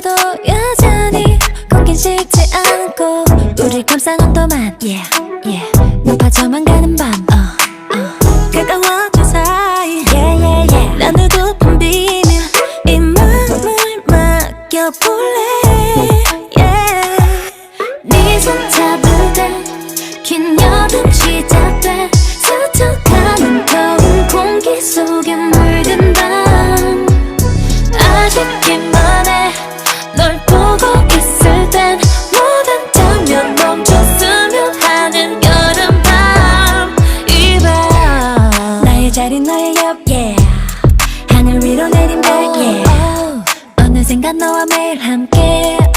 들어도 여전히 공긴 식지 않고 우리 감싼 온도만 yeah, yeah. 높아져만 가는 밤 uh, uh. 사이 yeah, yeah. 나누고픈 비밀 이 맘을 맡겨볼래. 네손 잡을 때긴 여름 시작돼 스쳐가는 더운 공기 속에 하늘 위로 내린 백 yeah. 어느샌가 너와 매일 함께 oh.